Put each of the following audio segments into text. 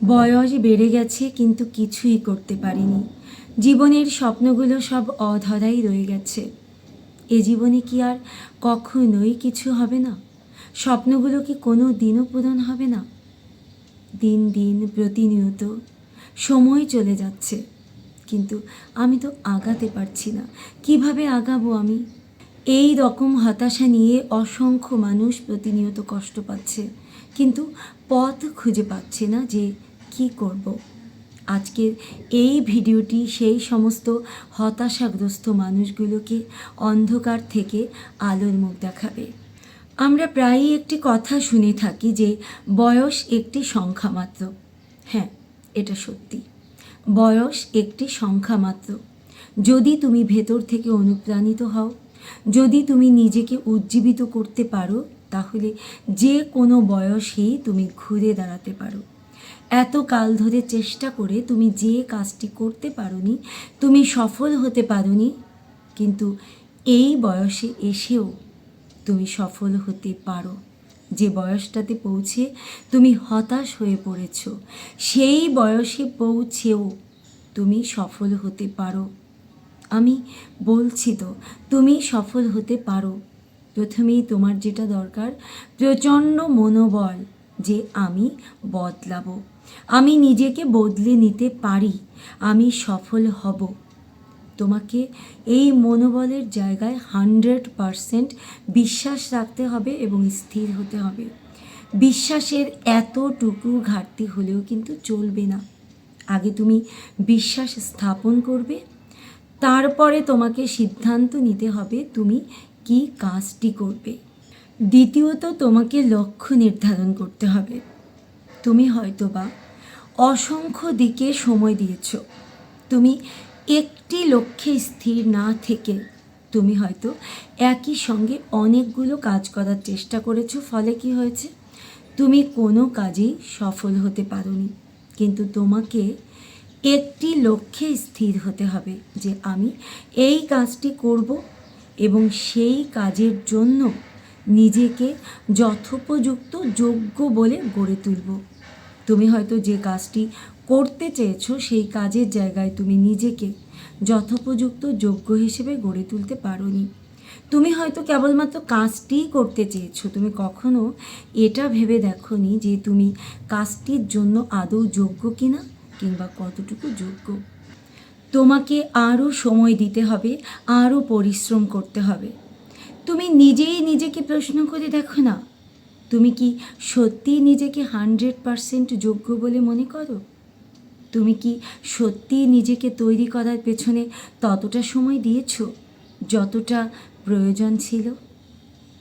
বয়স বেড়ে গেছে, কিন্তু কিছুই করতে পারিনি। জীবনের স্বপ্নগুলো সব অধরাই রয়ে গেছে। এ জীবনে কি আর কখনোই কিছু হবে না? স্বপ্নগুলো কি কোনো দিনও পূরণ হবে না? দিন দিন প্রতিনিয়ত সময় চলে যাচ্ছে, কিন্তু আমি তো আগাতে পারছি না। কীভাবে আগাবো আমি? এই রকম হতাশা নিয়ে অসংখ্য মানুষ প্রতিনিয়ত কষ্ট পাচ্ছে, কিন্তু পথ খুঁজে পাচ্ছে না যে কি করব। আজকের এই ভিডিওটি সেই সমস্ত হতাশাগ্রস্ত মানুষগুলোকে অন্ধকার থেকে আলোর মুখ দেখাবে। আমরা প্রায়ই একটি কথা শুনে থাকি যে, বয়স একটি সংখ্যা মাত্র। হ্যাঁ এটা সত্যি। বয়স একটি সংখ্যা মাত্র। যদি তুমি ভেতর থেকে অনুপ্রাণিত হও, যদি তুমি নিজেকে উজ্জীবিত করতে পারো, তাহলে যে কোনো বয়সেই তুমি ঘুরে দাঁড়াতে পারো। এত কাল ধরে চেষ্টা করে তুমি যে কাজটি করতে পারোনি, তুমি সফল হতে পারোনি, কিন্তু এই বয়সে এসেও তুমি সফল হতে পারো। যে বয়সটাতে পৌঁছে তুমি হতাশ হয়ে পড়েছ, সেই বয়সে পৌঁছেও তুমি সফল হতে পারো। আমি বলছি তো, তুমি সফল হতে পারো। প্রথমেই তোমার যেটা দরকার, প্রচণ্ড মনোবল যে আমি বদলাবো। আমি নিজেকে বদলে নিতে পারি, আমি সফল হব। তোমাকে এই মনোবলের জায়গায় হান্ড্রেড পারসেন্ট বিশ্বাস রাখতে হবে এবং স্থির হতে হবে। বিশ্বাসের এতটুকু ঘাটতি হলেও কিন্তু চলবে না। আগে তুমি বিশ্বাস স্থাপন করবে, তারপরে তোমাকে সিদ্ধান্ত নিতে হবে তুমি কি কাজটি করবে। দ্বিতীয়ত, তোমাকে লক্ষ্য নির্ধারণ করতে হবে। তুমি হয়তোবা অসংখ্য দিকে সময় দিয়েছ। তুমি একটি লক্ষ্যে স্থির না থেকে তুমি হয়তো একই সঙ্গে অনেকগুলো কাজ করার চেষ্টা করেছ, ফলে কি হয়েছে? তুমি কোনো কাজেই সফল হতে পারোনি। কিন্তু তোমাকে একটি লক্ষ্যে স্থির হতে হবে যে আমি এই কাজটি করব এবং সেই কাজের জন্য নিজেকে যথোপযুক্ত যোগ্য বলে গড়ে তুলব। তুমি হয়তো যে কাজটি করতে চেয়েছো, সেই কাজের জায়গায় তুমি নিজেকে যথোপযুক্ত যোগ্য হিসেবে গড়ে তুলতে পারোনি। তুমি হয়তো কেবলমাত্র কাজটিই করতে চেয়েছো, তুমি কখনো এটা ভেবে দেখোনি যে তুমি কাজটির জন্য আদৌ যোগ্য কিনা কিংবা কতটুকু যোগ্য। তোমাকে আরও সময় দিতে হবে, আরও পরিশ্রম করতে হবে। তুমি নিজেই নিজেকে প্রশ্ন করে দেখো না তুমি কি সত্যিই নিজেকে হান্ড্রেড পারসেন্ট যোগ্য বলে মনে করো? তুমি কি সত্যিই নিজেকে তৈরি করার পেছনে ততটা সময় দিয়েছ যতটা প্রয়োজন ছিল?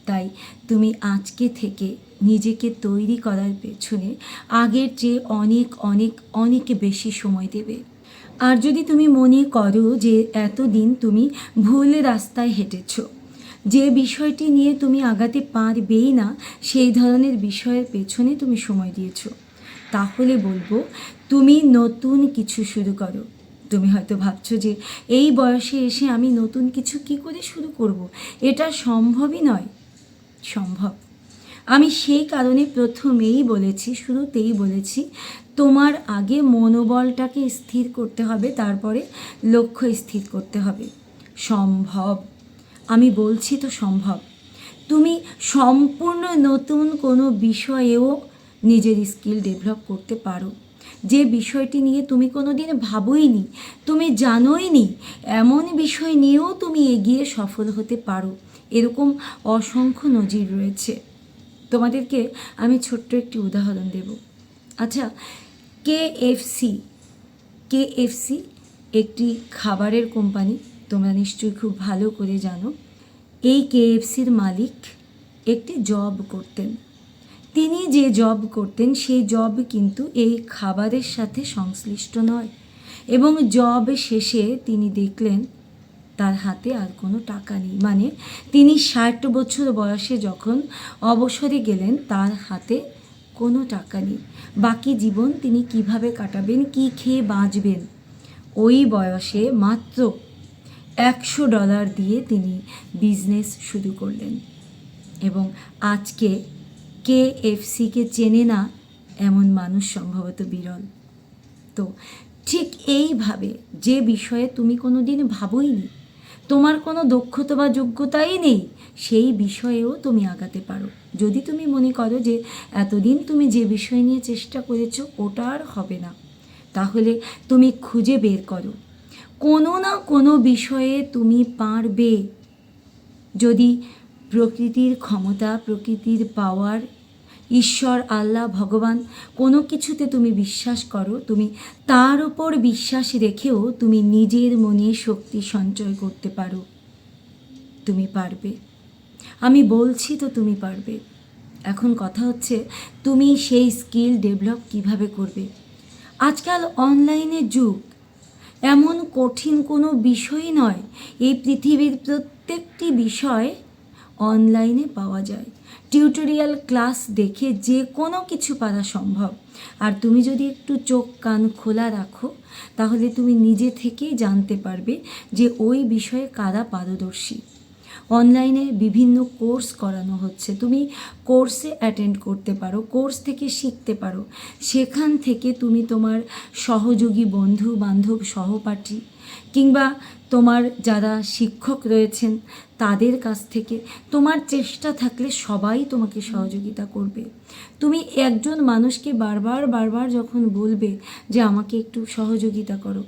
তাই তুমি আজকে থেকে নিজেকে তৈরি করার পেছনে আগের চেয়ে অনেক অনেক অনেক বেশি সময় দেবে। আর যদি তুমি মনে করো যে এতদিন তুমি ভুল রাস্তায় হেঁটেছো যে বিষয়টি নিয়ে তুমি আগাতে পারবেই না, সেই ধরনের বিষয়ের পেছনে তুমি সময় দিয়েছ। তাহলে বলব, তুমি নতুন কিছু শুরু করো। তুমি হয়তো ভাবছ যে, এই বয়সে এসে আমি নতুন কিছু কি করে শুরু করব। এটা সম্ভবই নয়। সম্ভব। আমি সেই কারণে প্রথমেই বলেছি, শুরুতেই বলেছি, তোমার আগে মনোবলটাকে স্থির করতে হবে, তারপরে লক্ষ্য স্থির করতে হবে। সম্ভব। আমি বলছি তো সম্ভব। তুমি সম্পূর্ণ নতুন কোনো বিষয়েও নিজের স্কিল ডেভেলপ করতে পারো। যে বিষয়টি নিয়ে তুমি কোনো দিন ভাবোইনি, তুমি জানোই নি এমন বিষয় নিয়েও তুমি এগিয়ে সফল হতে পারো। এরকম অসংখ্য নজির রয়েছে। তোমাদেরকে আমি ছোট্ট একটি উদাহরণ দেব। আচ্ছা কে এফসি কে এফসি একটি খাবারের কোম্পানি। তোমরা নিশ্চয়ই খুব ভালো করে জানো, এই কেএফসির মালিক একটি জব করতেন। তিনি যে জব করতেন, সেই জব কিন্তু এই খাবারের সাথে সংশ্লিষ্ট নয় এবং জব শেষে তিনি দেখলেন তার হাতে আর কোনো টাকা নেই। মানে তিনি ষাট বছর বয়সে যখন অবসরে গেলেন, তার হাতে কোনো টাকা নেই। বাকি জীবন তিনি কীভাবে কাটাবেন, কি খেয়ে বাঁচবেন, ওই বয়সে মাত্র একশো ডলার দিয়ে তিনি বিজনেস শুরু করলেন। এবং আজকে কে এফসিকে চেনে না এমন মানুষ সম্ভবত বিরল। তো ঠিক এইভাবে যে বিষয়ে তুমি কোনো দিন ভাবোইনি, তোমার কোনো দক্ষতা বা যোগ্যতাই নেই, সেই বিষয়েও তুমি আগাতে পারো। যদি তুমি মনে করো যে এতদিন তুমি যে বিষয় নিয়ে চেষ্টা করেছ, ওটা আর হবে না। তাহলে তুমি খুঁজে বের করো। কোনো না কোনো বিষয়ে তুমি পারবে। যদি প্রকৃতির ক্ষমতা, প্রকৃতির পাওয়ার ঈশ্বর, আল্লাহ, ভগবান কোনো কিছুতে তুমি বিশ্বাস করো, তুমি তার ওপর বিশ্বাস রেখেও তুমি নিজের মনে শক্তি সঞ্চয় করতে পারো, তুমি পারবে। আমি বলছি তো তুমি পারবে। এখন কথা হচ্ছে তুমি সেই স্কিল ডেভেলপ কীভাবে করবে? আজকাল অনলাইনের যুগ এমন কঠিন কোনো বিষয় নয়। এই পৃথিবীর প্রত্যেকটি বিষয় অনলাইনে পাওয়া যায়। টিউটোরিয়াল ক্লাস দেখে যে কোনো কিছু পারা সম্ভব। আর তুমি যদি একটু চোখ কান খোলা রাখো, তাহলে তুমি নিজে থেকেই জানতে পারবে যে ওই বিষয়ে কারা পারদর্শী। অনলাইনে বিভিন্ন কোর্স করানো হচ্ছে। তুমি কোর্সে অ্যাটেন্ড করতে পারো, কোর্স থেকে শিখতে পারো। সেখান থেকে তুমি তোমার সহযোগী বন্ধু, বান্ধব, সহপাঠী কিংবা তোমার যারা শিক্ষক রয়েছেন, তাদের কাছ থেকে তোমার চেষ্টা থাকলে সবাই তোমাকে সহযোগিতা করবে। তুমি একজন মানুষকে বারবার বারবার যখন বলবে যে আমাকে একটু সহযোগিতা করো,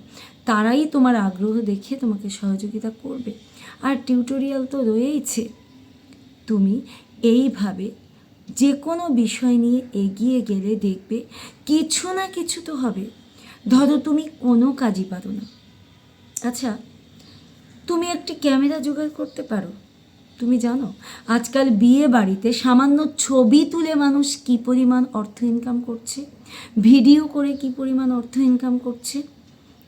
তারাই তোমার আগ্রহ দেখে তোমাকে সহযোগিতা করবে। আর টিউটোরিয়াল তো রয়েইছে। তুমি এইভাবে যে কোনো বিষয় নিয়ে এগিয়ে গেলে দেখবে কিছু না কিছু তো হবে। ধরো তুমি কোনো কাজই পারো না। আচ্ছা তুমি একটি ক্যামেরা জোগাড় করতে পারো। তুমি জানো, আজকাল বিয়ে বাড়িতে সামান্য ছবি তুলে মানুষ কী পরিমাণ অর্থ ইনকাম করছে? ভিডিও করে কী পরিমাণ অর্থ ইনকাম করছে?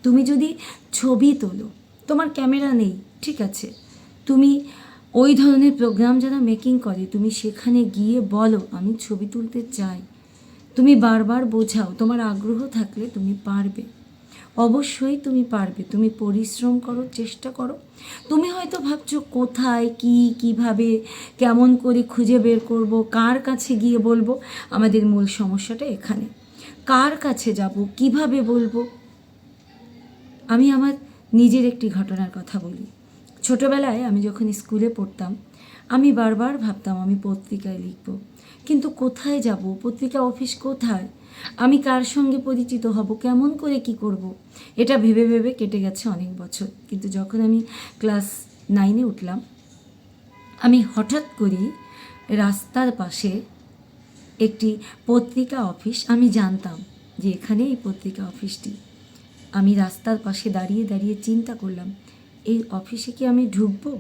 তুমি যদি ছবি তোলো তোমার ক্যামেরা নেই, ঠিক আছে। তুমি ওই ধরনের প্রোগ্রাম যারা মেকিং করে, তুমি সেখানে গিয়ে বলো, আমি ছবি তুলতে চাই। তুমি বারবার বোঝাও, তোমার আগ্রহ থাকলে তুমি পারবে। অবশ্যই তুমি পারবে, তুমি পরিশ্রম করো, চেষ্টা করো। তুমি হয়তো ভাবছ, কোথায়, কি, কীভাবে, কেমন করে খুঁজে বের করব, কার কাছে গিয়ে বলব? আমাদের মূল সমস্যাটা এখানে। কার কাছে যাব, কীভাবে বলব? আমি আমার নিজের একটি ঘটনার কথা বলি। ছোটবেলায় আমি যখন স্কুলে পড়তাম, আমি বারবার ভাবতাম আমি পত্রিকায় লিখব। কিন্তু কোথায় যাব? পত্রিকা অফিস কোথায়? আমি কার সঙ্গে পরিচিত হব? কেমন করে কি করব। এটা ভেবে ভেবে কেটে গেছে অনেক বছর। কিন্তু যখন আমি ক্লাস নাইনে উঠলাম, আমি হঠাৎ করেই রাস্তার পাশে একটি পত্রিকা অফিস আমি জানতাম যে এখানে এই পত্রিকা অফিসটি। আমি রাস্তার পাশে দাঁড়িয়ে দাঁড়িয়ে চিন্তা করলাম, এই অফিসে কি আমি ঢুকবো?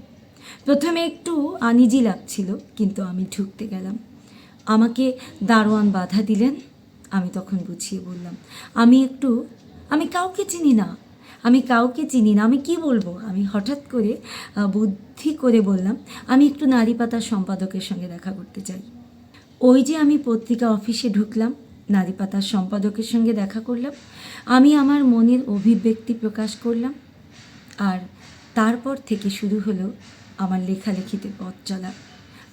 প্রথমে একটু আনিজি লাগছিল, কিন্তু আমি ঢুকতে গেলাম। আমাকে দারোয়ান বাধা দিলেন, আমি তখন বুঝিয়ে বললাম, আমি একটু, আমি কাউকে চিনি না, আমি কাউকে চিনি না, আমি কি বলব? আমি হঠাৎ করে বুদ্ধি করে বললাম, আমি একটু নারী পাতার সম্পাদকের সঙ্গে দেখা করতে চাই। ওই যে আমি পত্রিকা অফিসে ঢুকলাম নারী পাতার সম্পাদকের সঙ্গে দেখা করলাম। আমি আমার মনের অভিব্যক্তি প্রকাশ করলাম আর তারপর থেকে শুরু হলো আমার লেখালেখিতে পথ চলা।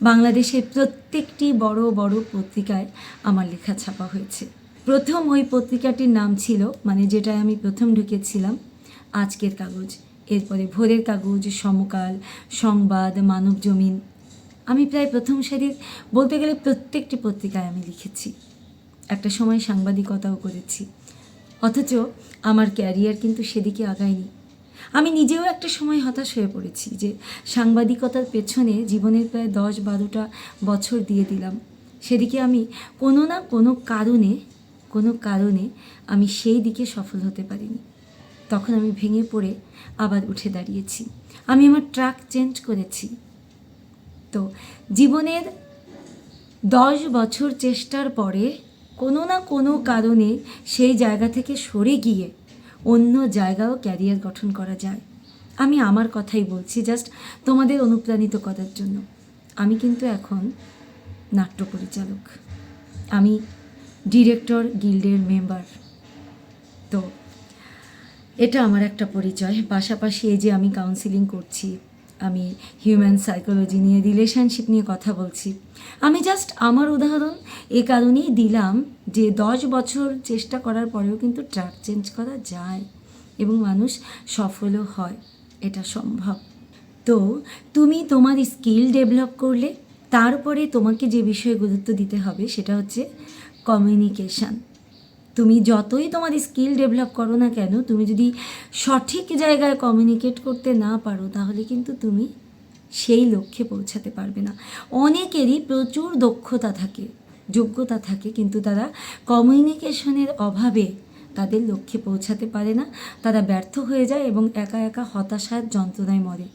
বাংলাদেশের প্রত্যেকটি বড় বড় পত্রিকায় আমার লেখা ছাপা হয়েছে। প্রথম ওই পত্রিকাটির নাম ছিল মানে যেটায় আমি প্রথম ঢুকেছিলাম, আজকের কাগজ। এরপরে ভোরের কাগজ, সমকাল, সংবাদ মানব জমিন আমি প্রায় প্রথম সারির বলতে গেলে প্রত্যেকটি পত্রিকায় আমি লিখেছি। একটা সময় সাংবাদিকতাও করেছি। অথচ আমার ক্যারিয়ার কিন্তু সেদিকে আগায়নি। আমি নিজেও একটা সময় হতাশ হয়ে পড়েছি যে সাংবাদিকতার পেছনে জীবনের প্রায় দশ বারোটা বছর দিয়ে দিলাম। সেদিকে আমি কোনো না কোনো কারণে কোনো কারণে আমি সেই দিকে সফল হতে পারিনি। তখন আমি ভেঙে পড়ে আবার উঠে দাঁড়িয়েছি। আমি আমার ট্রাক চেঞ্জ করেছি। তো জীবনের দশ বছর চেষ্টার পরে কোনো না কোনো কারণে সেই জায়গা থেকে সরে গিয়ে অন্য জায়গাও ক্যারিয়ার গঠন করা যায়। আমি আমার কথাই বলছি, জাস্ট তোমাদের অনুপ্রাণিত করার জন্য। আমি কিন্তু এখন নাট্য পরিচালক। আমি ডিরেক্টর গিল্ডের মেম্বার। তো এটা আমার একটা পরিচয়। পাশাপাশি এই যে আমি কাউন্সিলিং করছি আমি হিউম্যান সাইকোলজি নিয়ে রিলেশনশিপ নিয়ে কথা বলছি। আমি জাস্ট আমার উদাহরণ, এ কারণেই দিলাম যে দশ বছর চেষ্টা করার পরেও কিন্তু ট্র্যাক চেঞ্জ করা যায় এবং মানুষ সফলও হয়, এটা সম্ভব। তো তুমি তোমার স্কিল ডেভেলপ করলে, তারপরে তোমাকে যে বিষয়ে গুরুত্ব দিতে হবে সেটা হচ্ছে কমিউনিকেশান তুমি যতই তোমার স্কিল ডেভেলপ করো না কেন, তুমি যদি সঠিক জায়গায় কমিউনিকেট করতে না পারো, তাহলে কিন্তু তুমি সেই লক্ষ্যে পৌঁছাতে পারবে না। অনেকেরই প্রচুর দক্ষতা থাকে, যোগ্যতা থাকে, কিন্তু তারা কমিউনিকেশনের অভাবে তাদের লক্ষ্যে পৌঁছাতে পারে না। তারা ব্যর্থ হয়ে যায় এবং একা একা হতাশার যন্ত্রণায় মরে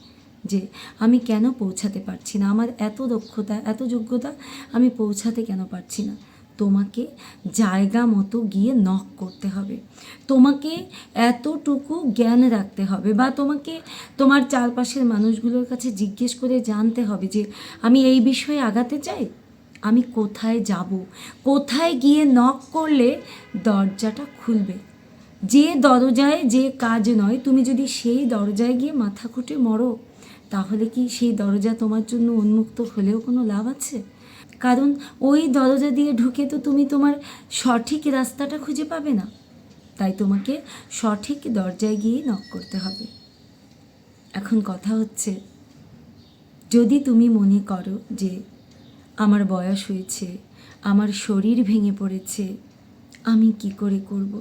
যে, আমি কেন পৌঁছাতে পারছি না? আমার এত দক্ষতা, এত যোগ্যতা আমি পৌঁছাতে কেন পারছি না? তোমাকে জায়গা মতো গিয়ে নক করতে হবে। তোমাকে এতটুকু জ্ঞান রাখতে হবে বা তোমাকে তোমার চারপাশের মানুষগুলোর কাছে জিজ্ঞেস করে জানতে হবে যে, আমি এই বিষয়ে আগাতে চাই? আমি কোথায় যাব? কোথায় গিয়ে নক করলে দরজাটা খুলবে? যে দরজায় যে কাজ নয়, তুমি যদি সেই দরজায় গিয়ে মাথা খুঁটে মরো, তাহলে কি সেই দরজা তোমার জন্য উন্মুক্ত হলেও কোনো লাভ আছে? কারণ ওই দরজা দিয়ে ঢুকে তো তুমি তোমার সঠিক রাস্তাটা খুঁজে পাবে না। তাই তোমাকে সঠিক দরজায় গিয়ে নক করতে হবে। এখন কথা হচ্ছে, যদি তুমি মনে করো যে আমার বয়স হয়েছে, আমার শরীর ভেঙে পড়েছে, আমি কি করে করব?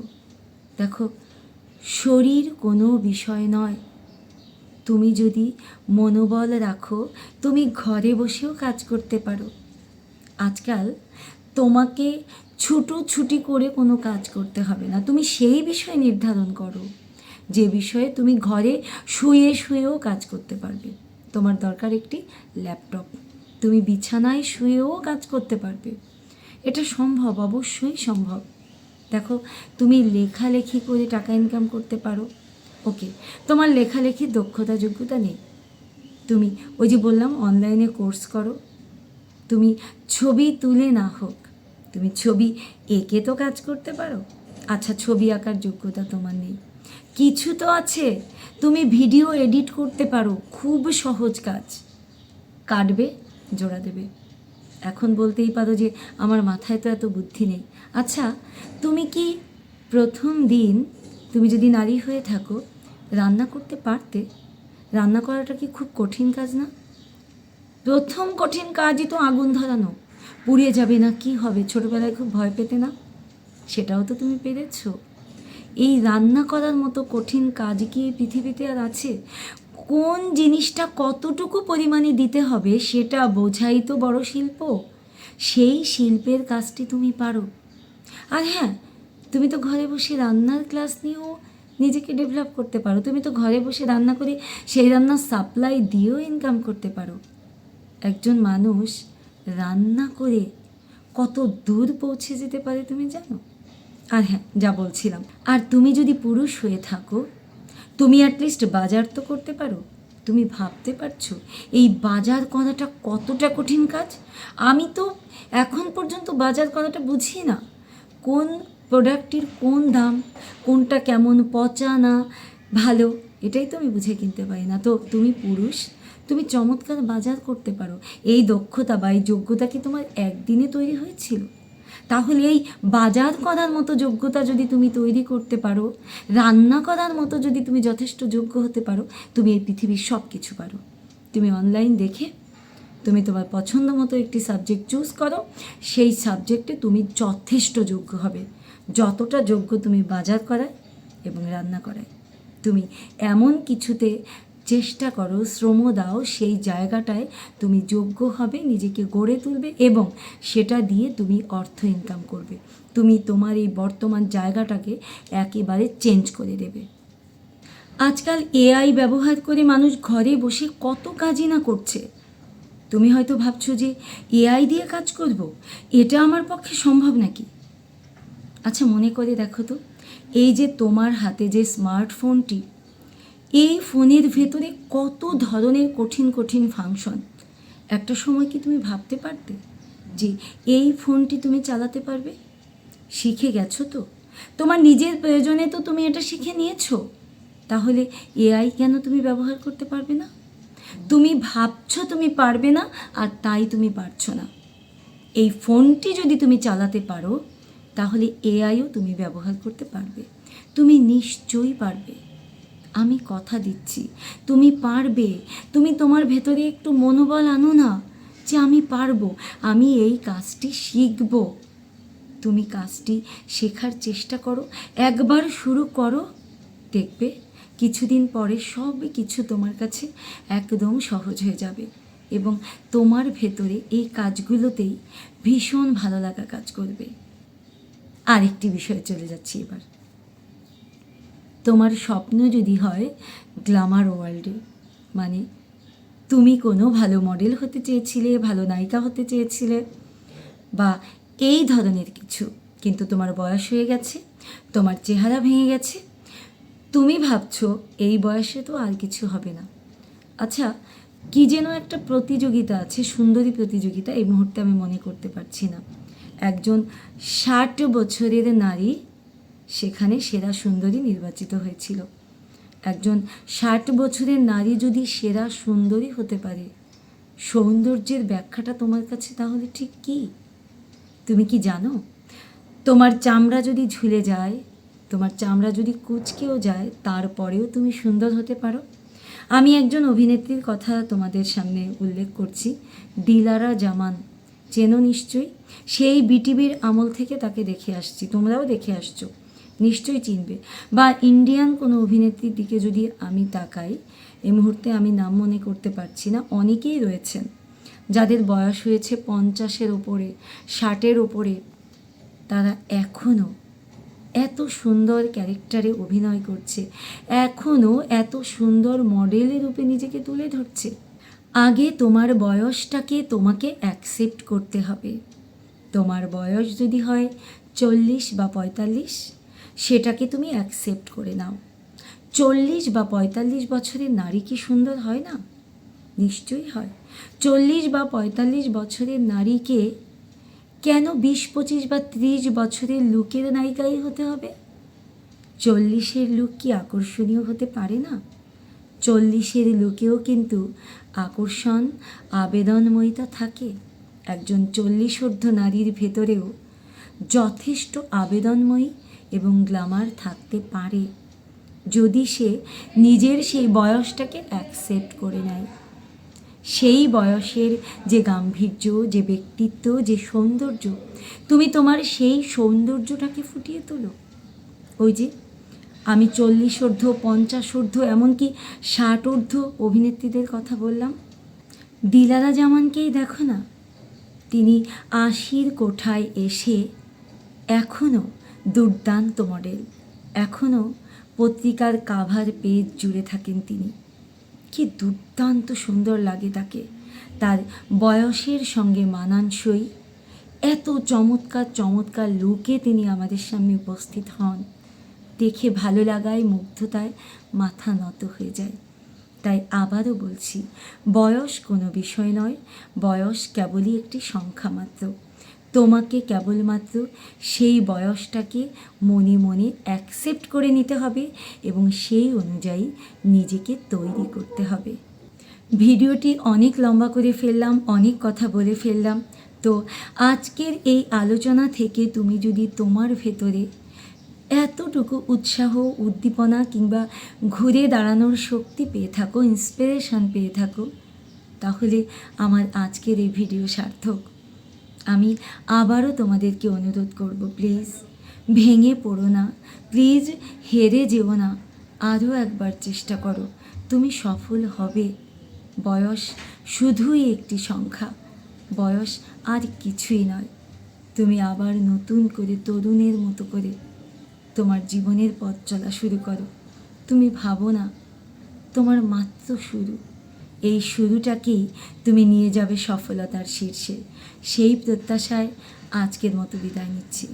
দেখো, শরীর কোনো বিষয় নয়। তুমি যদি মনোবল রাখো, তুমি ঘরে বসেও কাজ করতে পারো। আজকাল তোমাকে ছুটোছুটি করে কোনো কাজ করতে হবে না। তুমি সেই বিষয় নির্ধারণ করো, যে বিষয়ে তুমি ঘরে শুয়ে শুয়েও কাজ করতে পারবে। তোমার দরকার একটি ল্যাপটপ। তুমি বিছানায় শুয়েও কাজ করতে পারবে। এটা সম্ভব, অবশ্যই সম্ভব। দেখো, তুমি লেখালেখি করে টাকা ইনকাম করতে পারো। ওকে, তোমার লেখালেখির দক্ষতা, যোগ্যতা নেই। তুমি ওই যে বললাম অনলাইনে কোর্স করো। তুমি ছবি তুলে না হোক। তুমি ছবি এঁকে তো কাজ করতে পারো। আচ্ছা ছবি আঁকার যোগ্যতা তোমার নেই। কিছু তো আছে। তুমি ভিডিও এডিট করতে পারো। খুব সহজ কাজ। কাটবে, জোড়া দেবে। এখন বলতেই পারো যে আমার মাথায় তো এত বুদ্ধি নেই। আচ্ছা তুমি কি প্রথম দিন তুমি যদি নারী হয়ে থাকো, রান্না করতে পারতে? রান্না করাটা কি খুব কঠিন কাজ না? প্রথম কঠিন কাজই তো আগুন ধরানো। পুড়িয়ে যাবে না, কি হবে? ছোটোবেলায় খুব ভয় পেতে না? সেটাও তো তুমি পেরেছ। এই রান্না করার মতো কঠিন কাজ কি এই পৃথিবীতে আর আছে? কোন জিনিসটা কতটুকু পরিমাণে দিতে হবে সেটা বোঝাই তো বড় শিল্প। সেই শিল্পের কাজটি তুমি পারো। আর হ্যাঁ তুমি তো ঘরে বসে রান্নার ক্লাস নিয়েও নিজেকে ডেভেলপ করতে পারো। তুমি তো ঘরে বসে রান্না করে সেই রান্নার সাপ্লাই দিয়েও ইনকাম করতে পারো। একজন মানুষ রান্না করে কত দূর পৌঁছে যেতে পারে তুমি জানো? আর হ্যাঁ যা বলছিলাম। আর তুমি যদি পুরুষ হয়ে থাকো, তুমি অ্যাটলিস্ট বাজার তো করতে পারো। তুমি ভাবতে পারছ, এই বাজার করাটা কতটা কঠিন কাজ? আমি তো এখন পর্যন্ত বাজার করাটা বুঝি না। কোন প্রোডাক্টটির কোন দাম, কোনটা কেমন পচা না ভালো, এটাই তো আমি বুঝে কিনতে পারি না। তো তুমি পুরুষ তুমি চমৎকার বাজার করতে পারো। এই দক্ষতা বা এই যোগ্যতা কি তোমার একদিনে তৈরি হয়েছিল? তাহলে এই বাজার করার মতো যোগ্যতা যদি তুমি তৈরি করতে পারো, রান্না করার মতো যদি তুমি যথেষ্ট যোগ্য হতে পারো, তুমি এই পৃথিবীর সব কিছু পারো। তুমি অনলাইন দেখে, তুমি তোমার পছন্দ মতো একটি সাবজেক্ট চুজ করো, সেই সাবজেক্টে তুমি যথেষ্ট যোগ্য হবে। যতটা যোগ্য তুমি বাজার করায় এবং রান্না করায়। তুমি এমন কিছুতে চেষ্টা করো শ্রম দাও, সেই জায়গাটায় তুমি যোগ্য হবে, নিজেকে গড়ে তুলবে এবং সেটা দিয়ে তুমি অর্থ ইনকাম করবে। তুমি তোমার এই বর্তমান জায়গাটাকে একেবারে চেঞ্জ করে দেবে। আজকাল এআই ব্যবহার করে মানুষ ঘরে বসে কত কাজই না করছে। তুমি হয়তো ভাবছ যে এআই দিয়ে কাজ করব, এটা আমার পক্ষে সম্ভব নাকি? আচ্ছা মনে করে দেখো তো, এই যে তোমার হাতে যে স্মার্টফোনটি এই ফোনের ভেতরে কত ধরনের কঠিন কঠিন ফাংশন একটা সময় কি তুমি ভাবতে পারতে যে এই ফোনটি তুমি চালাতে পারবে? শিখে গেছো তো? তোমার নিজের প্রয়োজনে তো তুমি এটা শিখে নিয়েছো। তাহলে এআই কেন তুমি ব্যবহার করতে পারবে না? তুমি ভাবছ তুমি পারবে না, আর তাই তুমি পারছ না। এই ফোনটি যদি তুমি চালাতে পারো, তাহলে এআইও তুমি ব্যবহার করতে পারবে। তুমি নিশ্চয়ই পারবে। আমি কথা দিচ্ছি। তুমি পারবে। তুমি তোমার ভেতরে একটু মনোবল আনো না যে আমি পারব। আমি এই কাজটি শিখব। তুমি কাজটি শেখার চেষ্টা করো। একবার শুরু করো। দেখবে কিছুদিন পরে সব কিছু তোমার কাছে একদম সহজ হয়ে যাবে এবং তোমার ভেতরে এই কাজগুলোতেই ভীষণ ভালো লাগা কাজ করবে। আরেকটি বিষয়ে চলে যাচ্ছি এবার। তোমার স্বপ্ন যদি হয় গ্ল্যামার ওয়ার্ল্ডে মানে তুমি কোনো ভালো মডেল হতে চেয়েছিলে, ভালো নায়িকা হতে চেয়েছিলে, বা এই ধরনের কিছু, কিন্তু তোমার বয়স হয়ে গেছে, তোমার চেহারা ভেঙে গেছে, তুমি ভাবছ এই বয়সে তো আর কিছু হবে না। আচ্ছা কি যেন একটা প্রতিযোগিতা আছে, সুন্দরী প্রতিযোগিতা, এই মুহূর্তে আমি মনে করতে পারছি না। একজন ষাট বছরের নারী সেখানে সেরা সুন্দরী নির্বাচিত হয়েছিল। একজন ষাট বছরের নারী যদি সেরা সুন্দরী হতে পারে, সৌন্দর্যের ব্যাখ্যাটা তোমার কাছে তাহলে ঠিক কী? তুমি কি জানো? তোমার চামড়া যদি ঝুলে যায়, তোমার চামড়া যদি কুচকেও যায়, তারপরেও তুমি সুন্দর হতে পারো। আমি একজন অভিনেত্রীর কথা তোমাদের সামনে উল্লেখ করছি, দিলারা জামান। চেনো নিশ্চয়ই? সেই বিটিভির আমল থেকে তাকে দেখে আসছি। তোমরাও দেখে আসছো। নিশ্চয়ই চিনবে। বা ইন্ডিয়ান কোনো অভিনেত্রীর দিকে যদি আমি তাকাই এই মুহূর্তে আমি নাম মনে করতে পারছি না, অনেকেই রয়েছেন যাদের বয়স হয়েছে পঞ্চাশের ওপরে, ষাটের ওপরে। তারা এখনও এত সুন্দর ক্যারেক্টারে অভিনয় করছে এখনও এত সুন্দর মডেলের রূপে নিজেকে তুলে ধরছে। আগে তোমার বয়সটাকে তোমাকে অ্যাকসেপ্ট করতে হবে। তোমার বয়স যদি হয় চল্লিশ বা পঁয়তাল্লিশ সেটাকে তুমি অ্যাকসেপ্ট করে নাও। চল্লিশ বা পঁয়তাল্লিশ বছরের নারী কি সুন্দর হয় না? নিশ্চয়ই হয়। চল্লিশ বা পঁয়তাল্লিশ বছরের নারীকে কেন বিশ, পঁচিশ বা ত্রিশ বছরের লুকের নায়িকাই হতে হবে? চল্লিশের লুক কি আকর্ষণীয় হতে পারে না? চল্লিশের লুকেও কিন্তু আকর্ষণ, আবেদনময়িতা থাকে। একজন চল্লিশোর্ধ্ব নারীর ভেতরেও যথেষ্ট আবেদনময়ী এবং গ্ল্যামার থাকতে পারে। যদি সে নিজের সেই বয়সটাকে অ্যাকসেপ্ট করে নেয়। সেই বয়সের যে গাম্ভীর্য, যে ব্যক্তিত্ব, যে সৌন্দর্য, তুমি তোমার সেই সৌন্দর্যটাকে ফুটিয়ে তোলো। ওই যে, আমি চল্লিশ ঊর্ধ্ব, পঞ্চাশ ঊর্ধ্ব, এমনকি ষাট ঊর্ধ্ব অভিনেত্রীদের কথা বললাম। দিলারা জামানকেই দেখো না। তিনি আশির কোঠায় এসে এখনও দুর্দান্ত মডেল। এখনও পত্রিকার কাভার পেজ জুড়ে থাকেন তিনি। কি দুর্দান্ত সুন্দর লাগে তাকে। তার বয়সের সঙ্গে মানানসই এত চমৎকার চমৎকার লুকে তিনি আমাদের সামনে উপস্থিত হন। দেখে ভালো লাগায়, মুগ্ধতায় মাথা নত হয়ে যায়। তাই আবারও বলছি, বয়স কোনো বিষয় নয়, বয়স কেবলই একটি সংখ্যা মাত্র। তোমাকে কেবলমাত্র সেই বয়সটাকে মনে মনে অ্যাকসেপ্ট করে নিতে হবে এবং সেই অনুযায়ী নিজেকে তৈরি করতে হবে। ভিডিওটি অনেক লম্বা করে ফেললাম, অনেক কথা বলে ফেললাম। তো আজকের এই আলোচনা থেকে তুমি যদি তোমার ভেতরে এতটুকু উৎসাহ, উদ্দীপনা কিংবা ঘুরে দাঁড়ানোর শক্তি পেয়ে থাকো ইন্সপিরেশন পেয়ে থাকো, তাহলে আমার আজকের এই ভিডিও সার্থক। আমি আবারও তোমাদেরকে অনুরোধ করব প্লিজ ভেঙে পড়ো না। প্লিজ হেরে যেও না। আরও একবার চেষ্টা করো। তুমি সফল হবে। বয়স শুধুই একটি সংখ্যা। বয়স আর কিছুই নয়। তুমি আবার নতুন করে তরুণের মতো করে তোমার জীবনের পথ চলা শুরু করো। তুমি ভাবো না, তোমার মাত্র শুরু। এই শুরুটাকেই তুমি নিয়ে যাবে সফলতার শীর্ষে। সেই প্রত্যাশায় আজকের মতো বিদায় নিচ্ছি।